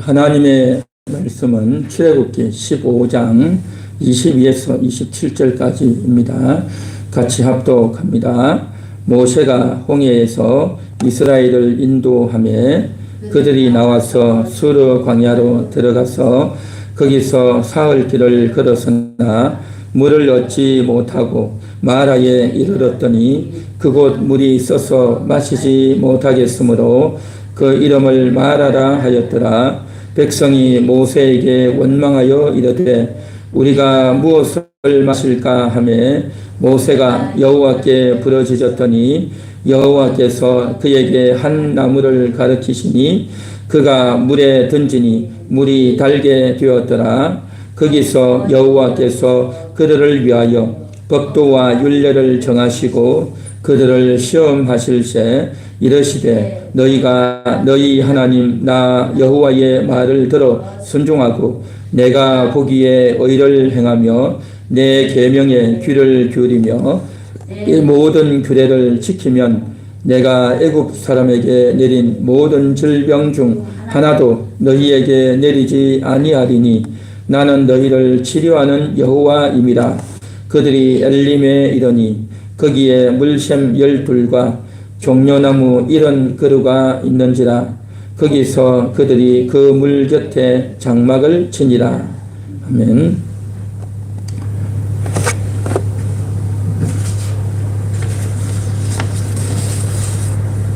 하나님의 말씀은 출애굽기 15장 22에서 27절까지입니다. 같이 합독합니다. 모세가 홍해에서 이스라엘을 인도하며 그들이 나와서 수르 광야로 들어가서 거기서 사흘 길을 걸었으나 물을 얻지 못하고 마라에 이르렀더니 그곳 물이 있어서 마시지 못하겠으므로 그 이름을 마라라 하였더라. 백성이 모세에게 원망하여 이르되 우리가 무엇을 마실까 하매 모세가 여호와께 부르짖었더니 여호와께서 그에게 한 나무를 가르치시니 그가 물에 던지니 물이 달게 되었더라. 거기서 여호와께서 그들을 위하여 법도와 율례를 정하시고 그들을 시험하실세 이르시되 너희가 너희 하나님 나 여호와의 말을 들어 순종하고 내가 보기에 의를 행하며 내 계명에 귀를 기울이며 이 모든 규례를 지키면 내가 애굽 사람에게 내린 모든 질병 중 하나도 너희에게 내리지 아니하리니 나는 너희를 치료하는 여호와임이라. 그들이 엘림에 이르니 거기에 물샘 열둘과 종려나무 이런 그루가 있는지라 거기서 그들이 그 물 곁에 장막을 치니라 아멘.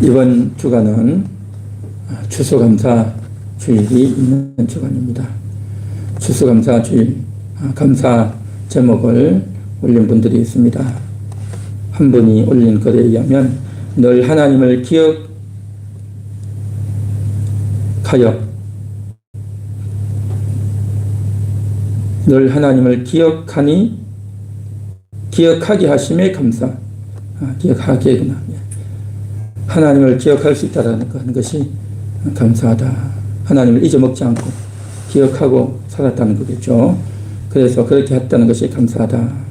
이번 주간은 추수감사 주일이 있는 주간입니다. 추수감사 주일 감사 제목을 올린 분들이 있습니다. 한 분이 올린 글에 의하면 늘 하나님을 기억하여 늘 하나님을 기억하니 기억하게 하심에 감사. 아, 기억하게구나. 하나님을 기억할 수 있다는 것이 감사하다. 하나님을 잊어먹지 않고 기억하고 살았다는 거겠죠. 그래서 그렇게 했다는 것이 감사하다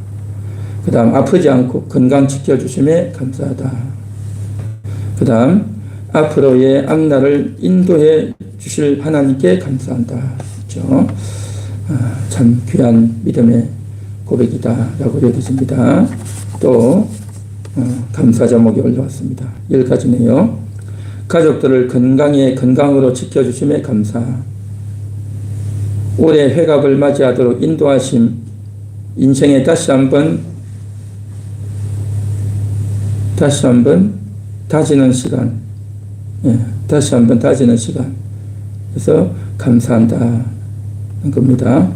그 다음 아프지 않고 건강 지켜주심에 감사하다 그 다음 앞으로의 앞날을 인도해 주실 하나님께 감사한다. 그렇죠? 아, 참 귀한 믿음의 고백이다라고 여겨집니다. 또 어, 감사 제목이 올라왔습니다. 열 가지네요. 가족들을 건강에 건강으로 지켜주심에 감사. 올해 회갑을 맞이하도록 인도하심. 인생에 다시 한번 다시 한번 다지는 시간. 예, 다시 한번 다지는 시간. 그래서 감사한다. 겁니다.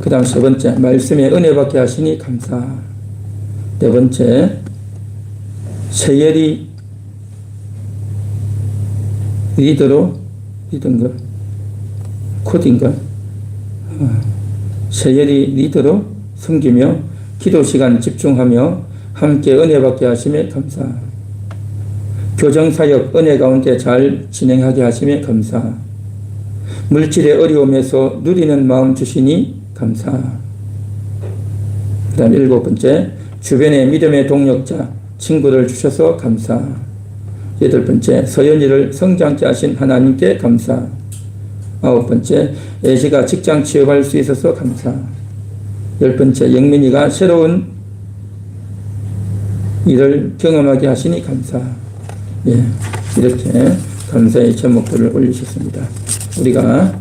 그 다음 세 번째, 말씀에 은혜 받게 하시니 감사. 네 번째, 세열이 리더로, 리더인가? 코드인가? 어, 세열이 리더로 섬기며 기도 시간 집중하며 함께 은혜 받게 하심에 감사. 교정 사역 은혜 가운데 잘 진행하게 하심에 감사. 물질의 어려움에서 누리는 마음 주시니 감사. 그 다음 일곱 번째, 주변에 믿음의 동력자, 친구를 주셔서 감사. 여덟 번째, 서연이를 성장케 하신 하나님께 감사. 아홉 번째, 애지가 직장 취업할 수 있어서 감사. 열 번째, 영민이가 새로운 일을 경험하게 하시니 감사. 예, 이렇게 감사의 제목들을 올리셨습니다. 우리가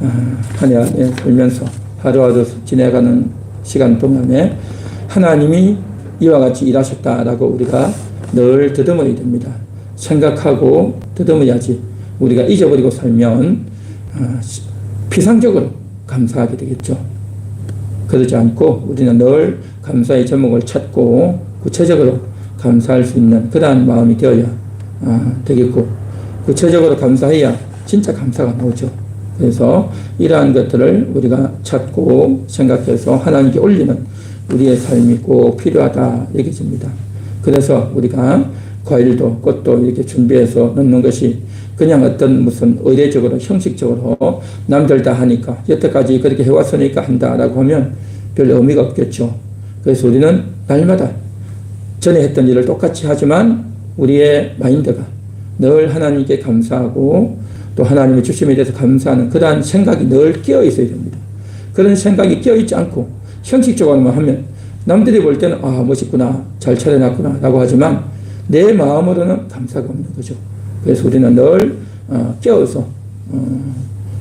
아, 한 해에 살면서 하루하루 지내가는 시간 동안에 하나님이 이와 같이 일하셨다라고 우리가 늘 더듬어야 됩니다. 생각하고 더듬어야지 우리가 잊어버리고 살면 아, 피상적으로 감사하게 되겠죠. 그러지 않고 우리는 늘 감사의 제목을 찾고 구체적으로 감사할 수 있는 그러한 마음이 되어야 아, 되겠고 구체적으로 감사해야 진짜 감사가 나오죠. 그래서 이러한 것들을 우리가 찾고 생각해서 하나님께 올리는 우리의 삶이 꼭 필요하다 여겨집니다. 그래서 우리가 과일도 꽃도 이렇게 준비해서 넣는 것이 그냥 어떤 무슨 의례적으로 형식적으로 남들 다 하니까 여태까지 그렇게 해왔으니까 한다라고 하면 별 의미가 없겠죠. 그래서 우리는 날마다 전에 했던 일을 똑같이 하지만 우리의 마인드가 늘 하나님께 감사하고 또 하나님의 주심에 대해서 감사하는 그러한 생각이 늘 깨어 있어야 됩니다. 그런 생각이 깨어 있지 않고 형식적으로만 하면 남들이 볼 때는 아 멋있구나 잘 차려놨구나 라고 하지만 내 마음으로는 감사가 없는 거죠. 그래서 우리는 늘 어, 깨어서 어,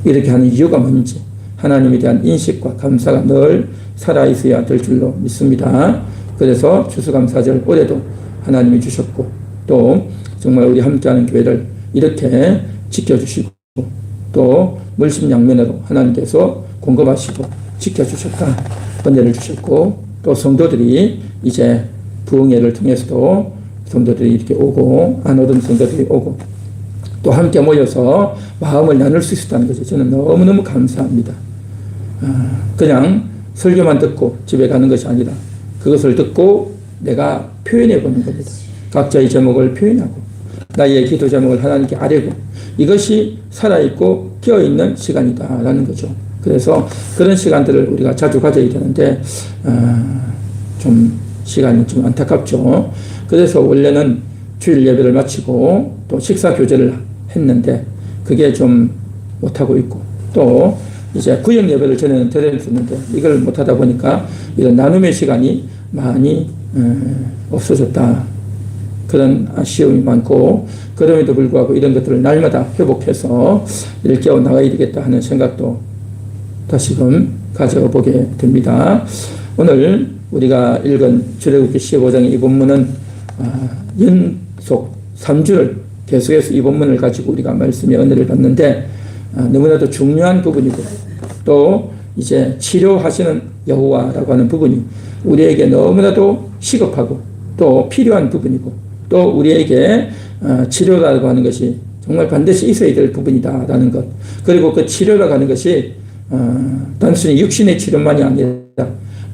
이렇게 하는 이유가 뭔지 하나님에 대한 인식과 감사가 늘 살아있어야 될 줄로 믿습니다. 그래서 추수감사절 올해도 하나님이 주셨고 또 정말 우리 함께하는 교회를 이렇게 지켜주시고 또 물심양면으로 하나님께서 공급하시고 지켜주셨다 번제를 주셨고 또 성도들이 이제 부흥회를 통해서도 성도들이 이렇게 오고 안 오던 성도들이 오고 또 함께 모여서 마음을 나눌 수 있었다는 거죠. 저는 너무너무 감사합니다. 아, 그냥 설교만 듣고 집에 가는 것이 아니라 그것을 듣고 내가 표현해 보는 겁니다. 각자의 제목을 표현하고 나의 기도 제목을 하나님께 아뢰고 이것이 살아있고 깨어있는 시간이다라는 거죠. 그래서 그런 시간들을 우리가 자주 가져야 되는데 아, 좀 시간이 좀 안타깝죠. 그래서 원래는 주일 예배를 마치고 또 식사 교제를 했는데 그게 좀 못하고 있고 또 이제 구역 예배를 전에는 드렸었는데 이걸 못하다 보니까 이런 나눔의 시간이 많이 없어졌다. 그런 아쉬움이 많고 그럼에도 불구하고 이런 것들을 날마다 회복해서 일깨워 나가야 되겠다 하는 생각도 다시금 가져보게 됩니다. 오늘 우리가 읽은 출애굽기 15장의 이 본문은 아, 연속 3주를 계속해서 이 본문을 가지고 우리가 말씀의 은혜를 받는데 아, 너무나도 중요한 부분이고 또 이제 치료하시는 여호와라고 하는 부분이 우리에게 너무나도 시급하고 또 필요한 부분이고 또 우리에게 아, 치료라고 하는 것이 정말 반드시 있어야 될 부분이다라는 것 그리고 그 치료라고 하는 것이 단순히 육신의 치료만이 아니라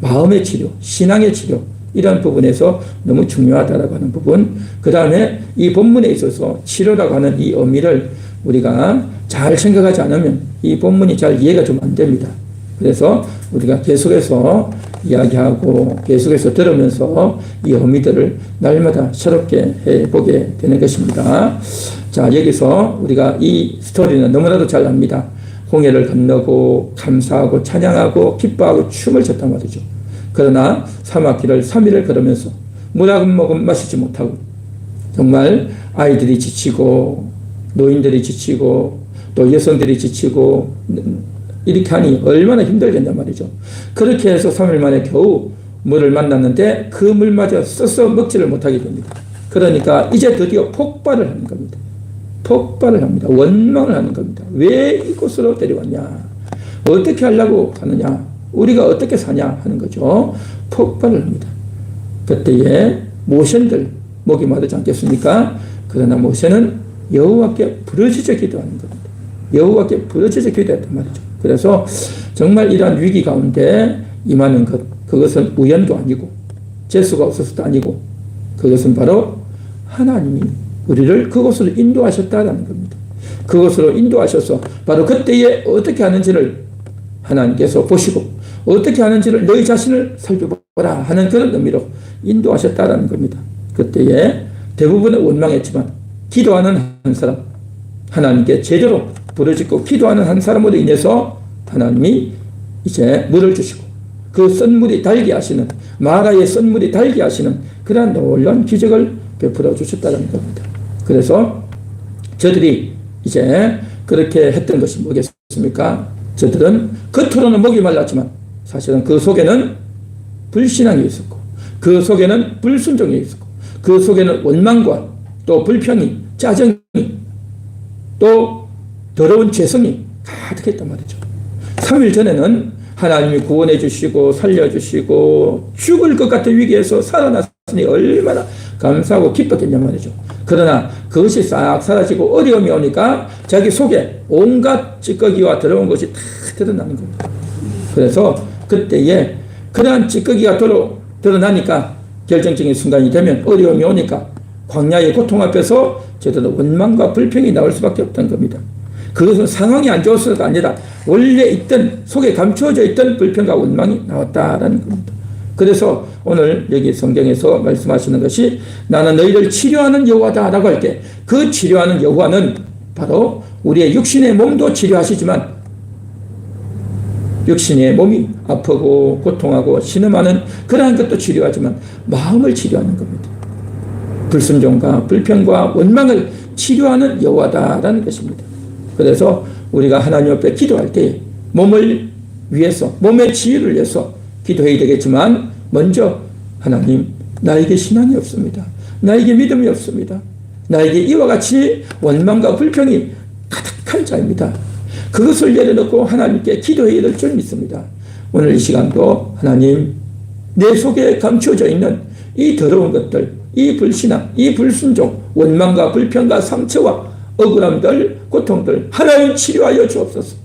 마음의 치료, 신앙의 치료 이런 부분에서 너무 중요하다라고 하는 부분. 그 다음에 이 본문에 있어서 치료라고 하는 이 의미를 우리가 잘 생각하지 않으면 이 본문이 잘 이해가 좀 안 됩니다. 그래서 우리가 계속해서 이야기하고 계속해서 들으면서 이 의미들을 날마다 새롭게 해보게 되는 것입니다. 자, 여기서 우리가 이 스토리는 너무나도 잘 압니다. 홍해를 건너고 감사하고 찬양하고 기뻐하고 춤을 췄단 말이죠. 그러나 사막길을 3일을 걸으면서 물한 모금 마시지 못하고 정말 아이들이 지치고 노인들이 지치고 또 여성들이 지치고 이렇게 하니 얼마나 힘들겠냐 말이죠. 그렇게 해서 3일 만에 겨우 물을 만났는데 그 물마저 써서 먹지를 못하게 됩니다. 그러니까 이제 드디어 폭발을 하는 겁니다. 폭발을 합니다. 원망을 하는 겁니다. 왜 이곳으로 데려왔냐? 어떻게 하려고 하느냐? 우리가 어떻게 사냐 하는 거죠. 폭발을 합니다. 그때에 모션들 목이 마르지 않겠습니까? 그러나 모세는 여호와께 부르짖어 기도하는 겁니다. 여호와께 부르짖어 기도했단 말이죠. 그래서 정말 이러한 위기 가운데 임하는 것 그것은 우연도 아니고 재수가 없어서도 아니고 그것은 바로 하나님이 우리를 그곳으로 인도하셨다라는 겁니다. 그곳으로 인도하셔서 바로 그때에 어떻게 하는지를 하나님께서 보시고 어떻게 하는지를 너희 자신을 살펴보라 하는 그런 의미로 인도하셨다라는 겁니다. 그때에 대부분은 원망했지만 기도하는 한 사람 하나님께 제대로 부르짖고 기도하는 한 사람으로 인해서 하나님이 이제 물을 주시고 그 썬물이 달게 하시는 마라의 썬물이 달게 하시는 그러한 놀라운 기적을 베풀어 주셨다는 겁니다. 그래서 저들이 이제 그렇게 했던 것이 뭐겠습니까? 저들은 겉으로는 목이 말랐지만 사실은 그 속에는 불신앙이 있었고 그 속에는 불순종이 있었고 그 속에는 원망과 또 불평이 짜증이 또 더러운 죄성이 가득했단 말이죠. 3일 전에는 하나님이 구원해 주시고 살려 주시고 죽을 것 같은 위기에서 살아났으니 얼마나 감사하고 기뻤겠냐 말이죠. 그러나 그것이 싹 사라지고 어려움이 오니까 자기 속에 온갖 찌꺼기와 더러운 것이 다 드러나는 겁니다. 그래서 그때에 그러한 찌꺼기가 드러, 드러나니까 결정적인 순간이 되면 어려움이 오니까 광야의 고통 앞에서 저들은 원망과 불평이 나올 수밖에 없던 겁니다. 그것은 상황이 안 좋았어가 아니라 원래 있던 속에 감추어져 있던 불평과 원망이 나왔다라는 겁니다. 그래서 오늘 여기 성경에서 말씀하시는 것이 나는 너희를 치료하는 여호와다라고 할 때 그 치료하는 여호와는 바로 우리의 육신의 몸도 치료하시지만 육신의 몸이 아프고 고통하고 신음하는 그러한 것도 치료하지만 마음을 치료하는 겁니다. 불순종과 불평과 원망을 치료하는 여호와다라는 것입니다. 그래서 우리가 하나님 앞에 기도할 때 몸을 위해서 몸의 치유를 위해서 기도해야 되겠지만 먼저 하나님 나에게 신앙이 없습니다. 나에게 믿음이 없습니다. 나에게 이와 같이 원망과 불평이 가득한 자입니다. 그것을 내려놓고 하나님께 기도해야 될 줄 믿습니다. 오늘 이 시간도 하나님 내 속에 감추어져 있는 이 더러운 것들, 이 불신앙, 이 불순종, 원망과 불평과 상처와 억울함들, 고통들 하나님 치료하여 주옵소서.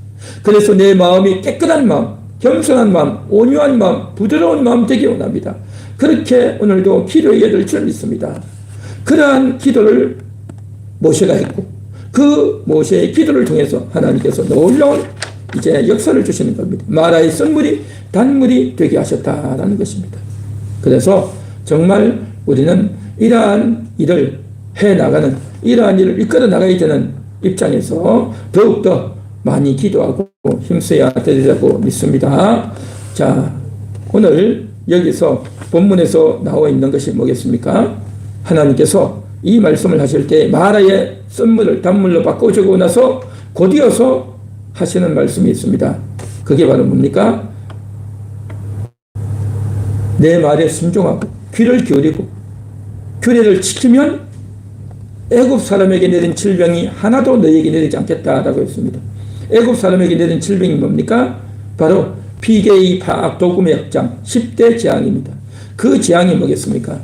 그래서 내 마음이 깨끗한 마음, 겸손한 마음, 온유한 마음, 부드러운 마음 되기 원합니다. 그렇게 오늘도 기도해야 될 줄 믿습니다. 그러한 기도를 모세가 했고 그 모세의 기도를 통해서 하나님께서 놀라운 이제 역사를 주시는 겁니다. 마라의 썬물이 단물이 되게 하셨다라는 것입니다. 그래서 정말 우리는 이러한 일을 해 나가는 이러한 일을 이끌어 나가야 되는 입장에서 더욱더 많이 기도하고 힘써야 되리라고 믿습니다. 자, 오늘 여기서 본문에서 나와 있는 것이 뭐겠습니까? 하나님께서 이 말씀을 하실 때 마라의 썬물을 단물로 바꿔주고 나서 곧이어서 하시는 말씀이 있습니다. 그게 바로 뭡니까? 내 말에 순종하고 귀를 기울이고 규례를 지키면 애굽 사람에게 내린 질병이 하나도 너에게 내리지 않겠다라고 했습니다. 애굽 사람에게 내린 질병이 뭡니까? 바로 피게이 파악 도금의 역장 10대 재앙입니다. 그 재앙이 뭐겠습니까?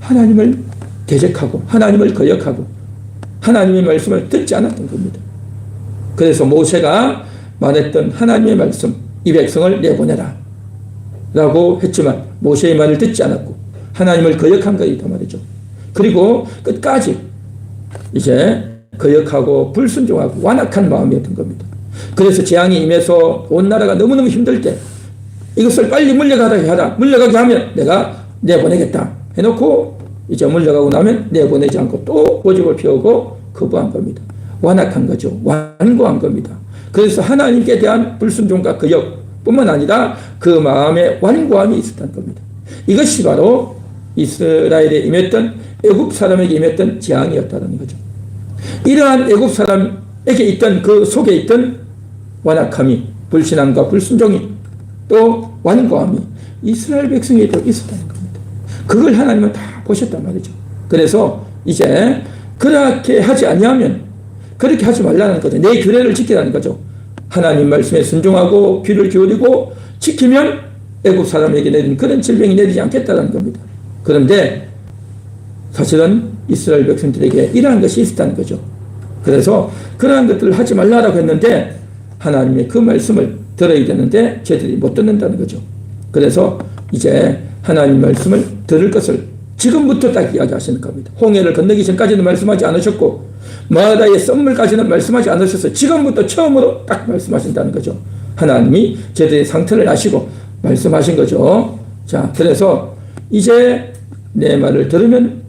하나님을 대적하고 하나님을 거역하고 하나님의 말씀을 듣지 않았던 겁니다. 그래서 모세가 말했던 하나님의 말씀 이 백성을 내보내라 라고 했지만 모세의 말을 듣지 않았고 하나님을 거역한 것이다 말이죠. 그리고 끝까지 이제 거역하고 불순종하고 완악한 마음이었던 겁니다. 그래서 재앙이 임해서 온 나라가 너무너무 힘들 때 이것을 빨리 물려가게 하라. 물려가게 하면 내가 내보내겠다. 해놓고 이제 물려가고 나면 내보내지 않고 또 고집을 피우고 거부한 겁니다. 완악한 거죠. 완고한 겁니다. 그래서 하나님께 대한 불순종과 거역 뿐만 아니라 그 마음에 완고함이 있었던 겁니다. 이것이 바로 이스라엘에 임했던 애굽 사람에게 임했던 재앙이었다는 거죠. 이러한 애굽 사람에게 있던 그 속에 있던 완악함이 불신앙과 불순종이 또 완고함이 이스라엘 백성에도 있었다는 겁니다. 그걸 하나님은 다 보셨단 말이죠. 그래서 이제 그렇게 하지 아니하면 그렇게 하지 말라는 거죠. 내 규례를 지키라는 거죠. 하나님 말씀에 순종하고 귀를 기울이고 지키면 애굽 사람에게 내린 그런 질병이 내리지 않겠다는 겁니다. 그런데 사실은 이스라엘 백성들에게 이러한 것이 있었다는 거죠. 그래서 그러한 것들을 하지 말라라고 했는데 하나님의 그 말씀을 들어야 되는데 쟤들이 못 듣는다는 거죠. 그래서 이제 하나님 말씀을 들을 것을 지금부터 딱 이야기하시는 겁니다. 홍해를 건너기 전까지는 말씀하지 않으셨고 마다의 썸물까지는 말씀하지 않으셔서 지금부터 처음으로 딱 말씀하신다는 거죠. 하나님이 쟤들의 상태를 아시고 말씀하신 거죠. 자, 그래서 이제 내 말을 들으면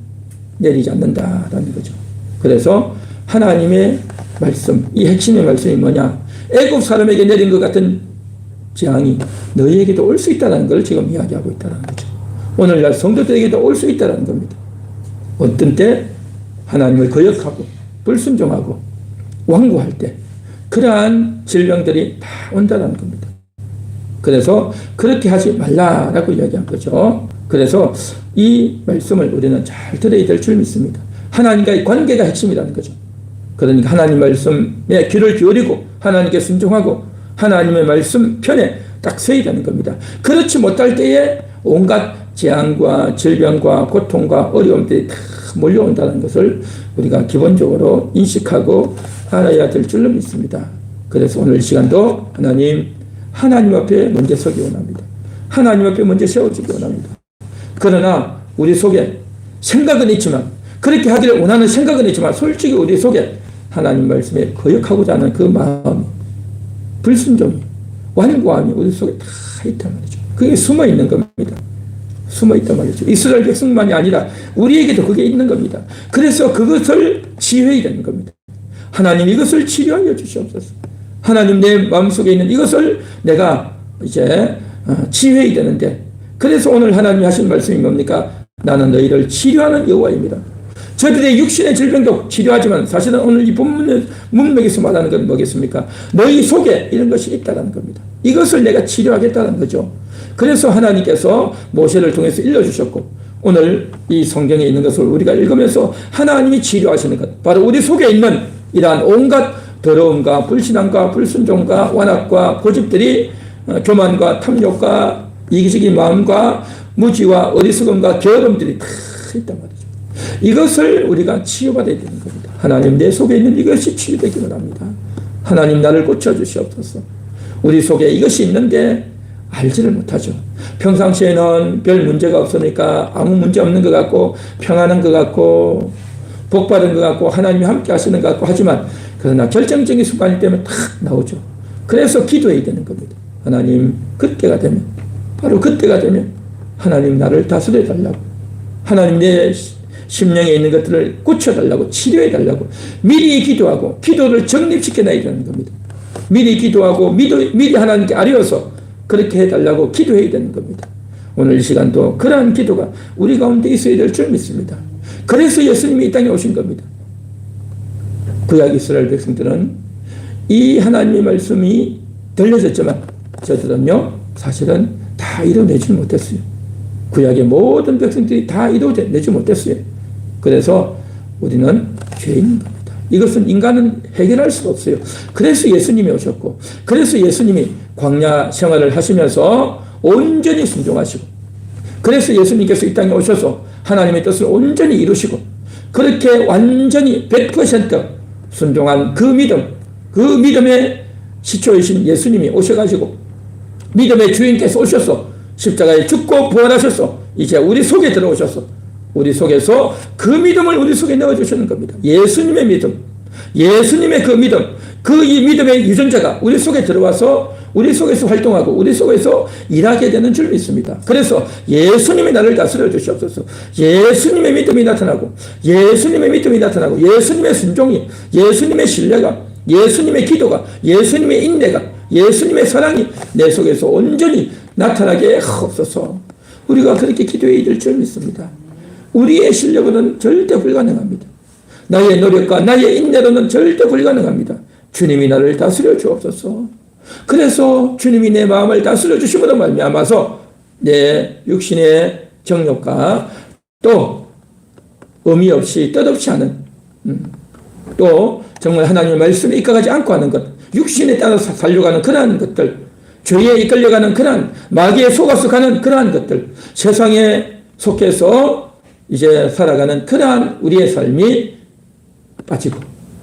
내리지 않는다라는 거죠. 그래서 하나님의 말씀, 이 핵심의 말씀이 뭐냐? 애굽 사람에게 내린 것 같은 재앙이 너희에게도 올 수 있다는 걸 지금 이야기하고 있다는 거죠. 오늘날 성도들에게도 올 수 있다는 겁니다. 어떤 때 하나님을 거역하고 불순종하고 완고할 때 그러한 질병들이 다 온다는 겁니다. 그래서 그렇게 하지 말라라고 이야기한 거죠. 그래서 이 말씀을 우리는 잘 들어야 될 줄 믿습니다. 하나님과의 관계가 핵심이라는 거죠. 그러니까 하나님 말씀에 귀를 기울이고 하나님께 순종하고 하나님의 말씀 편에 딱 서야 되는 겁니다. 그렇지 못할 때에 온갖 재앙과 질병과 고통과 어려움들이 다 몰려온다는 것을 우리가 기본적으로 인식하고 알아야 될 줄로 믿습니다. 그래서 오늘 시간도 하나님, 하나님 앞에 먼저 서기 원합니다. 하나님 앞에 먼저 세워지기 원합니다. 그러나 우리 속에 생각은 있지만 그렇게 하기를 원하는 생각은 있지만 솔직히 우리 속에 하나님 말씀에 거역하고자 하는 그 마음, 불순종이, 완고함이 우리 속에 다 있단 말이죠. 그게 숨어 있는 겁니다. 숨어 있단 말이죠. 이스라엘 백성만이 아니라 우리에게도 그게 있는 겁니다. 그래서 그것을 지휘해야 되는 겁니다. 하나님 이것을 치료하여 주시옵소서. 하나님 내 마음속에 있는 이것을 내가 이제 어, 치유해야 되는데 그래서 오늘 하나님이 하신 말씀이 뭡니까? 나는 너희를 치료하는 여호와입니다. 저들의 육신의 질병도 치료하지만 사실은 오늘 이 본문의 문맥에서 말하는 건 뭐겠습니까? 너희 속에 이런 것이 있다는 겁니다. 이것을 내가 치료하겠다는 거죠. 그래서 하나님께서 모세를 통해서 일러주셨고 오늘 이 성경에 있는 것을 우리가 읽으면서 하나님이 치료하시는 것 바로 우리 속에 있는 이러한 온갖 더러움과 불신앙과 불순종과 완악과 고집들이 어, 교만과 탐욕과 이기적인 마음과 무지와 어리석음과 게으름들이 다 있단 말이죠. 이것을 우리가 치유받아야 되는 겁니다. 하나님 내 속에 있는 이것이 치유되기 원합니다. 하나님 나를 고쳐주시옵소서. 우리 속에 이것이 있는데 알지를 못하죠. 평상시에는 별 문제가 없으니까 아무 문제 없는 것 같고 평안한 것 같고 복 받은 것 같고 하나님이 함께 하시는 것 같고 하지만 그러나 결정적인 순간이 되면 탁 나오죠. 그래서 기도해야 되는 겁니다. 하나님 그때가 되면 바로 그때가 되면 하나님 나를 다스려 달라고 하나님 내 심령에 있는 것들을 고쳐 달라고 치료해 달라고 미리 기도하고 기도를 정립시켜 놔야 되는 겁니다. 미리 기도하고 미리, 미리 하나님께 아뢰어서 그렇게 해 달라고 기도해야 되는 겁니다. 오늘 이 시간도 그러한 기도가 우리 가운데 있어야 될 줄 믿습니다. 그래서 예수님이 이 땅에 오신 겁니다. 구약 이스라엘 백성들은 이 하나님의 말씀이 들려졌지만 저들은요 사실은 다 이뤄내지 못했어요. 구약의 모든 백성들이 다 이뤄내지 못했어요. 그래서 우리는 죄인인 겁니다. 이것은 인간은 해결할 수가 없어요. 그래서 예수님이 오셨고, 그래서 예수님이 광야 생활을 하시면서 온전히 순종하시고, 그래서 예수님께서 이 땅에 오셔서 하나님의 뜻을 온전히 이루시고, 그렇게 완전히 100% 순종한 그 믿음, 그 믿음의 시초이신 예수님이 오셔가지고, 믿음의 주인 께서 오셔서 십자가에 죽고 부활하셔서 이제 우리 속에 들어오셔서 우리 속에서 그 믿음을 우리 속에 넣어주시는 겁니다. 예수님의 믿음, 예수님의 그 믿음, 그 이 믿음의 유전자가 우리 속에 들어와서 우리 속에서 활동하고 우리 속에서 일하게 되는 줄 믿습니다. 그래서 예수님이 나를 다스려 주시옵소서. 예수님의 믿음이 나타나고 예수님의 믿음이 나타나고 예수님의 순종이 예수님의 신뢰가 예수님의 기도가 예수님의 인내가 예수님의 사랑이 내 속에서 온전히 나타나게 하옵소서. 우리가 그렇게 기도해야 될 줄 믿습니다. 우리의 실력으로는 절대 불가능합니다. 나의 노력과 나의 인내로는 절대 불가능합니다. 주님이 나를 다스려 주옵소서. 그래서 주님이 내 마음을 다스려 주심으로 말미암아서 내 육신의 정욕과 또 의미 없이 뜻없이 하는 음, 또 정말 하나님의 말씀에 이끌어가지 않고 하는 것 육신에 따라서 살려가는 그러한 것들 죄에 이끌려가는 그러한 마귀에 속아서 가는 그러한 것들 세상에 속해서 이제 살아가는 그러한 우리의 삶이 빠지고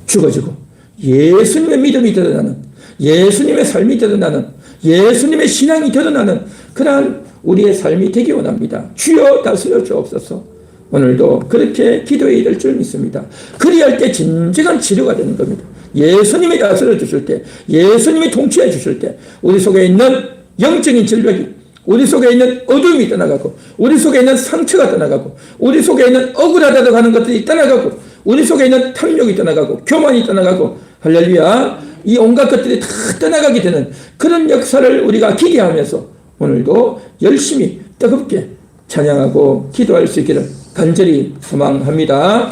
죽어지고 예수님의 믿음이 드러나는 예수님의 삶이 드러나는 예수님의 신앙이 드러나는 그러한 우리의 삶이 되기 원합니다. 주여 다스려 주옵소서. 오늘도 그렇게 기도해야 될 줄 믿습니다. 그리할 때 진정한 치료가 되는 겁니다. 예수님이 다스려 주실 때, 예수님이 통치해 주실 때, 우리 속에 있는 영적인 질병이, 우리 속에 있는 어둠이 떠나가고, 우리 속에 있는 상처가 떠나가고, 우리 속에 있는 억울하다고 하는 것들이 떠나가고, 우리 속에 있는 탐욕이 떠나가고, 교만이 떠나가고, 할렐루야, 이 온갖 것들이 다 떠나가게 되는 그런 역사를 우리가 기대하면서 오늘도 열심히 뜨겁게 찬양하고 기도할 수 있기를 간절히 소망합니다.